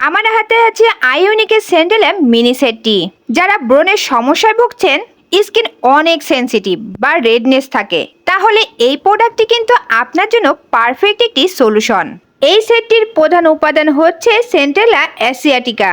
আমার হাতে আছে আইউনিকের স্যান্ডেলেম মিনি সেটটি যারা ব্রণের সমস্যায় ভুগছেন স্কিন অনেক সেনসিটিভ বা রেডনেস থাকে, তাহলে এই প্রোডাক্টটি কিন্তু আপনার জন্য পারফেক্ট একটি সলিউশন এই সেটটির প্রধান উপাদান হচ্ছে centella asiatica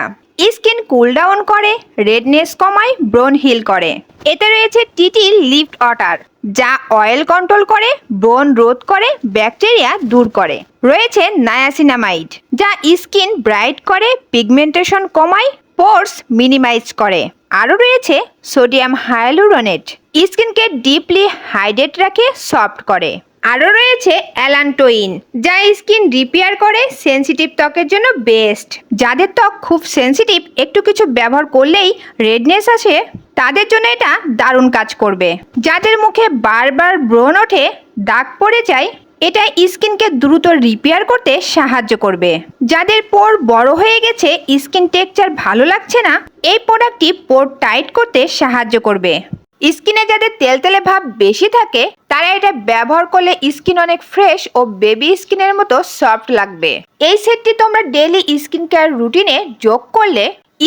skin cool down করে রেডনেস কমায়, ব্রণ হিল করে। এতে রয়েছে টিটি লিফট ওয়াটার যা অয়েল কন্ট্রোল করে ব্রণ রোধ করে ব্যাকটেরিয়া দূর করে। রয়েছে নায়াসিনামাইড যা স্কিন ব্রাইট করে পিগমেন্টেশন কমায় পোর্স মিনিমাইজ করে। আরও রয়েছে সোডিয়াম হায়ালুরোনেট স্কিনকে ডিপলি হাইড্রেট রাখে সফট করে। আরও রয়েছে অ্যালান্টোইন, যা স্কিন রিপেয়ার করে সেনসিটিভ ত্বকের জন্য বেস্ট। যাদের ত্বক খুব সেনসিটিভ, একটু কিছু ব্যবহার করলেই রেডনেস আসে, তাদের জন্য এটা দারুণ কাজ করবে। যাদের মুখে বারবার ব্রণ ওঠে, দাগ পড়ে যায়, এটা স্কিনকে দ্রুত রিপেয়ার করতে সাহায্য করবে। যাদের পোর বড় হয়ে গেছে, স্কিন টেক্সচার ভালো লাগছে না, এই প্রোডাক্টটি পোর টাইট করতে সাহায্য করবে। স্কিনে যাদের তেলতেলে ভাব বেশি থাকে, তারা এটা ব্যবহার করলে স্কিন অনেক ফ্রেশ ও বেবি স্কিনের মতো সফট লাগবে। এই সেটটি তোমরা ডেইলি স্কিন কেয়ার রুটিনে যোগ করলে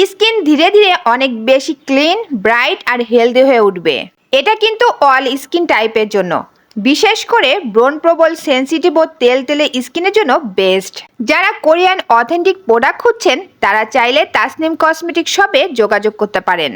স্কিন ধীরে ধীরে অনেক বেশি ক্লিন, ব্রাইট আর হেলদি হয়ে উঠবে। এটা কিন্তু অল স্কিন টাইপের জন্য। বিশেষ করে ব্রণ প্রবল, সেনসিটিভ ও তেল তেলে স্কিনের জন্য বেস্ট। যারা কোরিয়ান অথেন্টিক প্রোডাক্ট খুঁজছেন, তারা চাইলে তাসনিম কসমেটিক শপে যোগাযোগ করতে পারেন।